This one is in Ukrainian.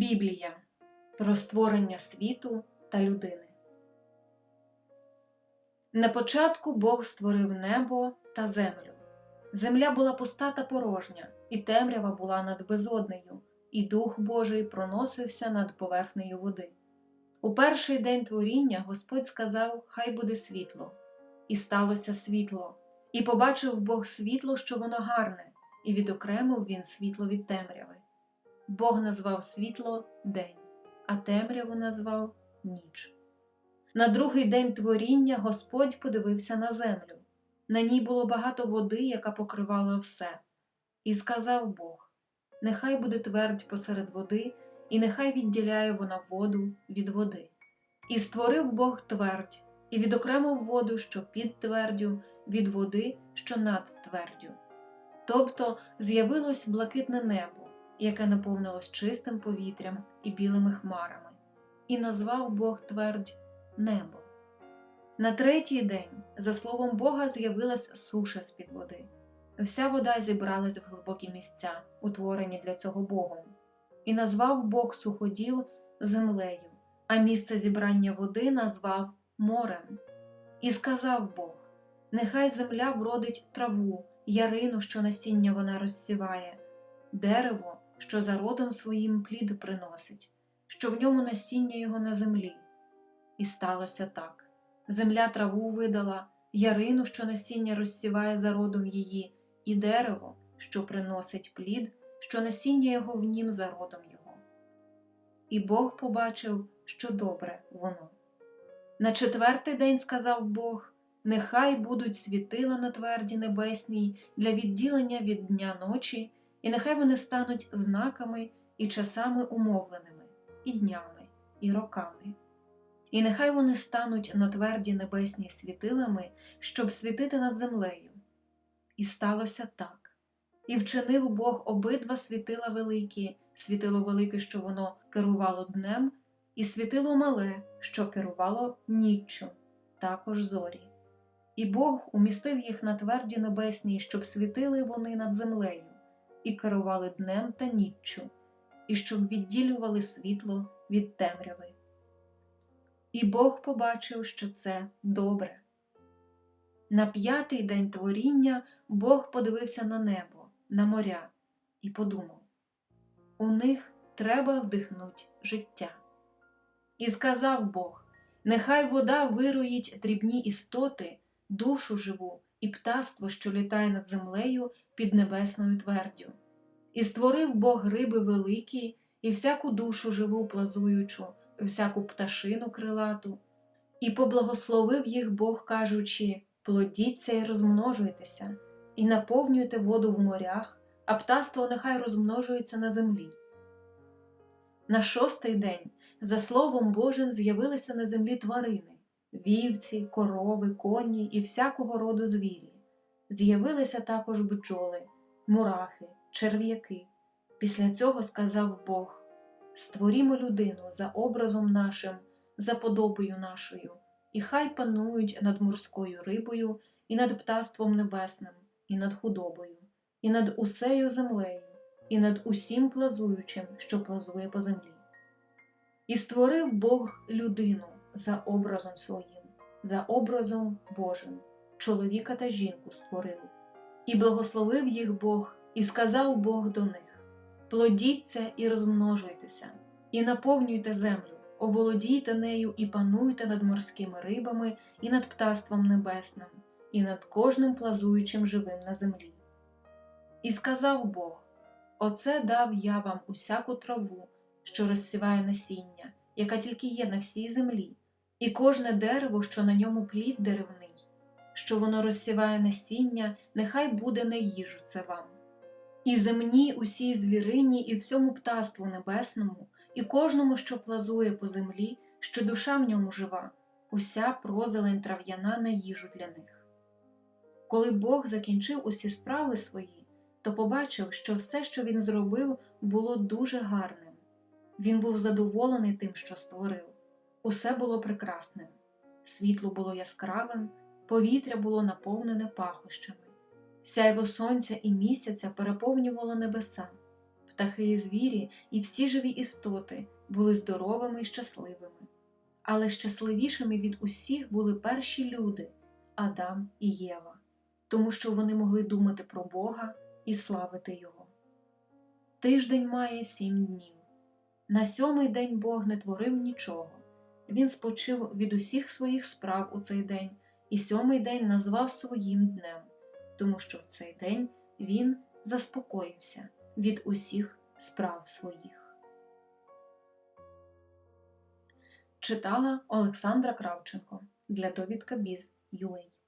Біблія про створення світу та людини. На початку Бог створив небо та землю. Земля була пуста та порожня, і темрява була над безоднею, і Дух Божий проносився над поверхнею води. У перший день творіння Господь сказав: Хай буде світло, і сталося світло, і побачив Бог світло, що воно гарне, і відокремив він світло від темряви. Бог назвав світло день, а темряву назвав ніч. На другий день творіння Господь подивився на землю. На ній було багато води, яка покривала все. І сказав Бог: Нехай буде твердь посеред води, і нехай відділяє вона воду від води. І створив Бог твердь, і відокремив воду, що під твердю, від води, що над твердю. Тобто з'явилось блакитне небо яке наповнилось чистим повітрям і білими хмарами, і назвав Бог твердь небо. На третій день, за словом Бога, з'явилась суша з під води. Вся вода зібралась в глибокі місця, утворені для цього Богом, і назвав Бог суходіл землею, а місце зібрання води назвав морем. І сказав Бог: Нехай земля вродить траву, ярину, що насіння вона розсіває, дерево, що за родом своїм плід приносить, що в ньому насіння його на землі. І сталося так: земля траву видала, ярину, що насіння розсіває за родом її, і дерево, що приносить плід, що насіння його в нім за родом його. І Бог побачив, що добре воно. На четвертий день сказав Бог: Нехай будуть світила на тверді небесній для відділення від дня ночі і нехай вони стануть знаками і часами умовленими, і днями, і роками. І нехай вони стануть на тверді небесні світилами, щоб світити над землею. І сталося так. І вчинив Бог обидва світила великі, світило велике, що воно керувало днем, і світило мале, що керувало ніччю, також зорі. І Бог умістив їх на тверді небесній, щоб світили вони над землею і керували днем та ніччю, і щоб відділювали світло від темряви. І Бог побачив, що це добре. На п'ятий день творіння Бог подивився на небо, на моря, і подумав у них треба вдихнуть життя. І сказав Бог: Нехай вода вироїть дрібні істоти, душу живу і птаство, що літає над землею під небесною твердю. І створив Бог риби великі, і всяку душу живу плазуючу, всяку пташину крилату, і поблагословив їх Бог, кажучи плодіться і розмножуйтеся, і наповнюйте воду в морях, а птаство нехай розмножується на землі. На шостий день, за Словом Божим, з'явилися на землі тварини вівці, корови, коні і всякого роду звірі. З'явилися також бджоли, мурахи, черв'яки. Після цього сказав Бог: Створімо людину за образом нашим, за подобою нашою, і хай панують над морською рибою, і над птаством небесним, і над худобою, і над усею землею, і над усім плазуючим, що плазує по землі. І створив Бог людину за образом своїм, за образом Божим, чоловіка та жінку створив, і благословив їх Бог, і сказав Бог до них: Плодіться і розмножуйтеся, і наповнюйте землю, оволодійте нею і пануйте над морськими рибами, і над птаством небесним, і над кожним плазуючим живим на землі. І сказав Бог: Оце дав я вам усяку траву, що розсіває насіння, яка тільки є на всій землі, і кожне дерево, що на ньому плід деревний, що воно розсіває насіння, нехай буде на їжу це вам. І земні усій звірині, і всьому птаству небесному, і кожному, що плазує по землі, що душа в ньому жива, уся прозелень трав'яна на їжу для них. Коли Бог закінчив усі справи свої, то побачив, що все, що він зробив, було дуже гарним. Він був задоволений тим, що створив. Усе було прекрасним, світло було яскравим, повітря було наповнене пахощами, сяйво сонця і місяця переповнювало небеса, птахи і звірі, і всі живі істоти були здоровими і щасливими. Але щасливішими від усіх були перші люди Адам і Єва, тому що вони могли думати про Бога і славити Його. Тиждень має сім днів. На сьомий день Бог не творив нічого. Він спочив від усіх своїх справ у цей день, і сьомий день назвав своїм днем, тому що в цей день він заспокоївся від усіх справ своїх. Читала Олександра Кравченко для довідка Біз.UA